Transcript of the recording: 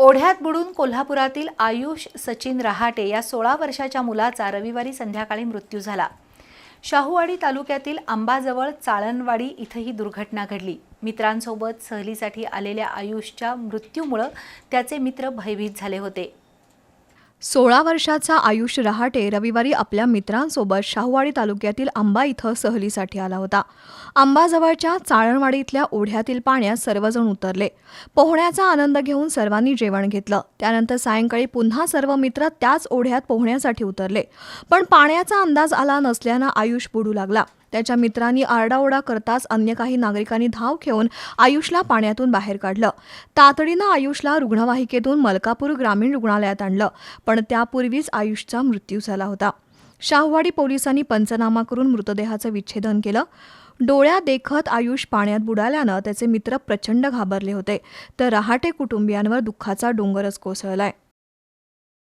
ओढ्यात बुडून कोल्हापुरातील आयुष सचिन रहाटे या सोळा वर्षाच्या मुलाचा रविवारी संध्याकाळी मृत्यू झाला. शाहूवाडी तालुक्यातील आंबाजवळ चाळणवाडी इथं ही दुर्घटना घडली. मित्रांसोबत सहलीसाठी आलेल्या आयुषच्या मृत्यूमुळं त्याचे मित्र भयभीत झाले होते. सोळा वर्षाचा आयुष रहाटे रविवारी आपल्या मित्रांसोबत शाहूवाडी तालुक्यातील आंबा इथं सहलीसाठी आला होता. आंबाजवळच्या चाळणवाडी इथल्या ओढ्यातील पाण्यात सर्वजण उतरले. पोहण्याचा आनंद घेऊन सर्वांनी जेवण घेतलं. त्यानंतर सायंकाळी पुन्हा सर्व मित्र त्याच ओढ्यात पोहण्यासाठी उतरले. पण पाण्याचा अंदाज आला नसल्यानं आयुष बुडू लागला. त्याच्या मित्रांनी आरडाओरडा करताच अन्य काही नागरिकांनी धाव घेऊन आयुषला पाण्यातून बाहेर काढलं. तातडीनं आयुषला रुग्णवाहिकेतून मलकापूर ग्रामीण रुग्णालयात आणलं पण त्यापूर्वीच आयुषचा मृत्यू झाला होता. शाहूवाडी पोलिसांनी पंचनामा करून मृतदेहाचं विच्छेदन केलं. डोळ्या देखत आयुष पाण्यात बुडाल्यानं त्याचे मित्र प्रचंड घाबरले होते. तर रहाटे कुटुंबियांवर दुःखाचा डोंगरच कोसळलाय.